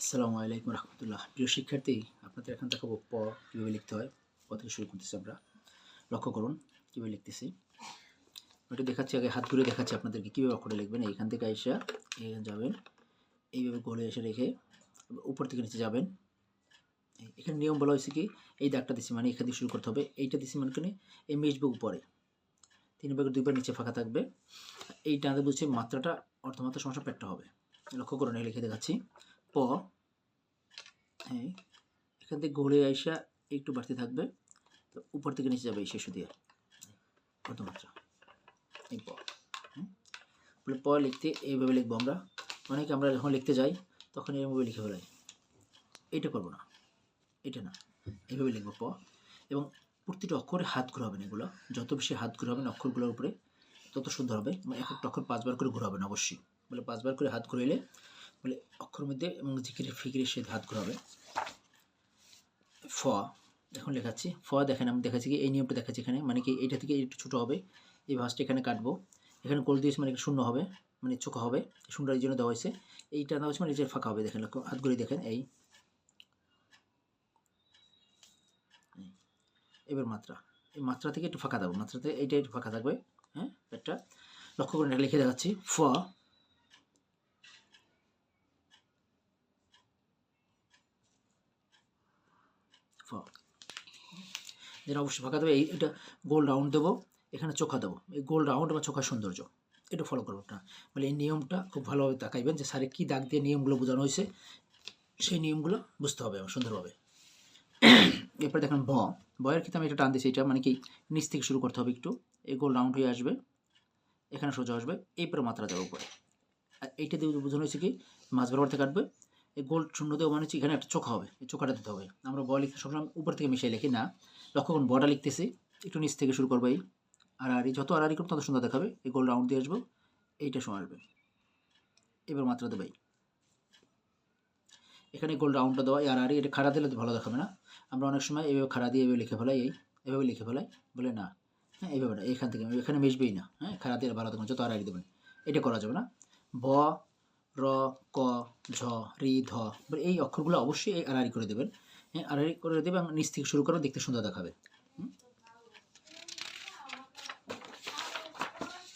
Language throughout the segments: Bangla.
আসসালামু আলাইকুম রহমতুল্লাহ। প্রিয় শিক্ষার্থী, আপনাদের এখন দেখাবো প কীভাবে লিখতে হয়। প থেকে শুরু করতেছি আমরা। লক্ষ্য করুন, কীভাবে লিখতেছি। ওটা দেখাচ্ছি, আগে হাত ঘুরে দেখাচ্ছি আপনাদেরকে কীভাবে অক্ষরে লিখবেন। এইখান থেকে এসে এখানে যাবেন। এইভাবে গোলে এসে রেখে উপর থেকে নিচে যাবেন। এখানে নিয়ম বলা হয়েছে কি, এই দাগটা দিছি মানে এখান থেকে শুরু করতে হবে। এইটা দিছি মানে এই মেজবুক উপরে। তিন ভাগের দুইবার নিচে ফাঁকা থাকবে। এই টানতে বুঝছে, মাত্রাটা অর্ধমাত্রা সমস্যা পেটটা হবে। লক্ষ্য করুন, এই লিখে দেখাচ্ছি। প হ্যাঁ এখান থেকে ঘুরে আইসা একটু বাড়তে থাকবে। তো উপর থেকে নিচে যাবে এই শেষ দিয়ে। প্রথমাত্রা এই প? বলে প লিখতে এইভাবে লিখব আমরা। অনেকে আমরা যখন লিখতে যাই, তখন এইভাবে লিখে ফেলাই। এইটা করব না। এটা না। এইভাবে লিখব প এবং প্রতিটা অক্ষরে হাত ঘুরাবেন এগুলো। যত বেশি হাত ঘুরাবেন অক্ষরগুলোর উপরে, তত সুন্দর হবে। মানে এক একটা অক্ষর পাঁচবার করে ঘুরাবেন অবশ্যই। বলে পাঁচবার করে হাত ঘুরাইলে বলে অক্ষরের মধ্যে এবং জিকিরে ফিকিরের সে হাত ঘুরাবে। ফ, এখন লেখাচ্ছি। ফ দেখেন, আমি দেখাচ্ছি কি, এই নিয়মটা দেখাচ্ছি এখানে। মানে কি, এইটা থেকে একটু ছোটো হবে। এই ভাঁজটা এখানে কাটবো। এখানে গোল দিয়েছি মানে শূন্য হবে মানে চোখা হবে। শূন্যটা এই জন্য দেওয়া হয়েছে। এইটা দেওয়া হয়েছে মানে যে ফাঁকা হবে, দেখেন হাত ঘুরিয়ে দেখেন, এই। এবার মাত্রা। এই মাত্রা থেকে একটু ফাঁকা দেবো মাত্রাতে এইটা একটু ফাঁকা থাকবে হ্যাঁ একটা লক্ষ্য করে লিখে দেখাচ্ছি। ফ ফ যেটা অবশ্যই ফাঁকা দেবে, এই এটা গোল রাউন্ড দেবো, এখানে চোখা দেবো। এই গোল রাউন্ড বা চোখা সৌন্দর্য, এটা ফলো করব না মানে এই নিয়মটা খুব ভালোভাবে তাকাইবেন যে স্যারে কী দাগ দিয়ে নিয়মগুলো বোঝানো হয়েছে, সেই নিয়মগুলো বুঝতে হবে আমার সুন্দরভাবে। এরপরে দেখেন ভ। বয়ের ক্ষেত্রে আমি এটা টান দিয়েছি, এটা মানে কি, নিচ থেকে শুরু করতে হবে একটু। এই গোল রাউন্ড হয়ে আসবে, এখানে সোজা আসবে, এরপরে মাত্রা দেওয়ার উপরে। আর এইটা দিয়ে বোঝানো হয়েছে কি মাছ বরাবর থেকে কাটবে এই গোল দেওয়া মানে হচ্ছে এখানে একটা চোখা হবে, এই চোখাটা দিতে হবে। আমরা ব লিখতে সবসময় উপর থেকে মিশিয়ে লিখি, না। লক্ষ্য করুন বটা লিখতেছি। একটু নিচ থেকে শুরু করব এই। আর আড়ি যত আড়াড়ি করব তত সুন্দর দেখাবে। এই গোল রাউন্ড দিয়ে আসব, এইটা সময় আসবে। এবার মাত্রা দেবাই এখানে গোল রাউন্ডটা দেওয়া আর আড়ি এটা খাড়া দিলে তো ভালো দেখাবে, না? আমরা অনেক সময় এইভাবে খাড়া দিয়ে এভাবে লিখে ফেলাই, এই। এভাবে লিখে ফেলাই, বলে না। হ্যাঁ এইভাবে না এখান থেকে, এখানে মিশবেই না। হ্যাঁ খাড়া দিয়ে ভালো দেখুন যত আড়াই দেবেন। এটা করা যাবে না। ব র, ক, ঝ, রি, ধ। এই অক্ষরগুলো অবশ্যই এই আড়াআড়ি করে দেবেন। হ্যাঁ আড়াআড়ি করে দেবেন এবং নিচ থেকে শুরু করে দেখতে সুন্দর দেখাবে?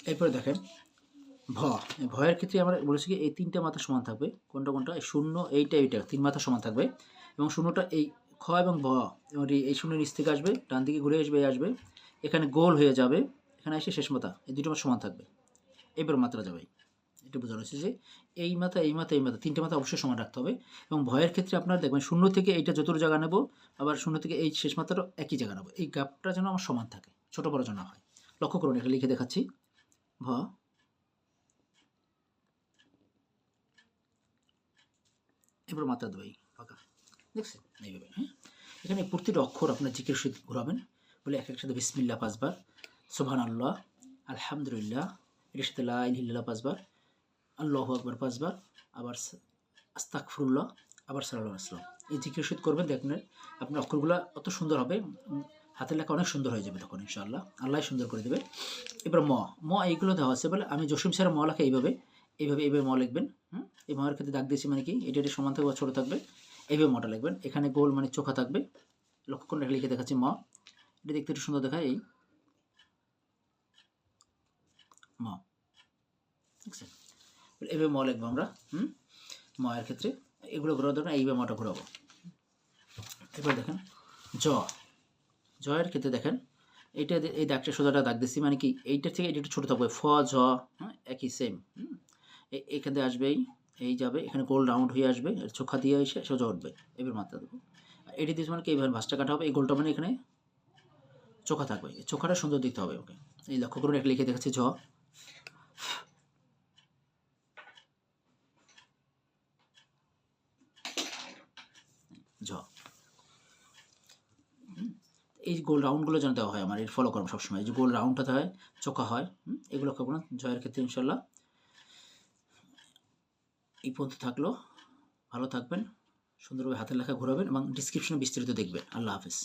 এরপরে দেখেন, ভ। ভয়ের ক্ষেত্রে আমরা বলেছি কি, এই তিনটা মাথা সমান থাকবে। কোনটা কোনটা? এই শূন্য, এইটা এইটা। তিন মাথা সমান থাকবে। এবং শূন্যটা এই খ এবং ভ। এবং এই- শূন্য নিচ থেকে আসবে, ডান দিকে ঘুরে আসবে আসবে। এখানে গোল হয়ে যাবে, এখানে এসে শেষ মাথা। এই দুটো সমান থাকবে। এবার মাত্রা যাবে। এটা বোঝানো হচ্ছে যে এই মাথা এই মাথা এই মাথা, তিনটে মাথা অবশ্যই সমান রাখতে হবে এবং ভয়ের ক্ষেত্রে আপনার দেখবেন শূন্য থেকে এইটা যতটুকু জায়গা নেব, আবার শূন্য থেকে এই শেষ মাত্রাটাও একই জায়গা নেব। এই গ্যাপটা যেন আমার সমান থাকে, ছোটো বড় যেন হয়। লক্ষ্য করুন এটা লিখে দেখাচ্ছি। ভ এবার মাত্রা দেবো এই ফাঁকা। দেখছেন? এইভাবে হ্যাঁ? এখানে প্রতিটা অক্ষর আপনার জিকের সহিত ঘুরাবেন। বলে এক একসাথে বিসমিল্লা পাঁচবার সোহান আল্লাহ আলহামদুলিল্লাহ, এটার সাথে লা ইল্লাহ পাঁচবার আল্লাহ আকবর পাঁচবার, আবার আস্তাকফরুল্লাহ আবার সাল্লাহ আসলাম এই জিকির সহিত করবেন, দেখবেন আপনার অক্ষরগুলো অত সুন্দর হবে, হাতের লেখা অনেক সুন্দর হয়ে যাবে তখন ইনশাআল্লাহ। আল্লাহ সুন্দর করে দেবে। এবার ম ম এইগুলো দেওয়া আছে বলে আমি জসিম স্যার ম লেখা এইভাবে এইভাবে এইভাবে ম লিখবেন, হুম? এই ময়ের ক্ষেত্রে দাগ দিয়েছি মানে কি, এটা এটা সমান থাকবে ছোটো থাকবে, এইভাবে মটা লিখবেন। এখানে গোল মানে চোখা থাকবে, লক্ষ্য করে লিখে দেখাচ্ছি ম। এটা দেখতে একটু সুন্দর দেখায়, এই ম। ঠিক আছে এইভাবে ম লিখব আমরা, হুম? ময়ের ক্ষেত্রে এগুলো ঘোরার দরকার এইভাবে মটা ঘোরাবো। এবার দেখেন, জ। জয়ের ক্ষেত্রে দেখেন, এইটা এই দাগটা সোজাটা দাগ দিচ্ছি মানে কি, এইটার থেকে এটা একটু ছোটো থাকবে, ফ, ঝ হ্যাঁ একই সেম এখান থেকে আসবে এই যাবে, এখানে গোল রাউন্ড হয়ে আসবে চোখা দিয়ে এসে সোজা উঠবে, এবার মাত্রা দেবো। এটি দিয়েছে মানে কি, এইভাবে ভাঁজটা কাটা হবে, এই গোলটা মানে এখানে চোখা থাকবে চোখাটা সুন্দর দিতে হবে ওকে। এই লক্ষ্য করুন একটা লিখে দেখাচ্ছি ঝ। ঝ। এই গোল রাউন্ডগুলো যেন দেওয়া হয় আমার, এর ফলো করব সবসময়। যে গোল রাউন্ডটা হয় চোখা হয় এগুলো করব না। জয়ের ক্ষেত্রে ইনশাল্লাহ। এই পর্যন্ত থাকল। ভালো থাকবেন, সুন্দরভাবে হাতের লেখা ঘোরাবেন এবং ডিসক্রিপশনে বিস্তারিত দেখবেন। আল্লাহ হাফেজ।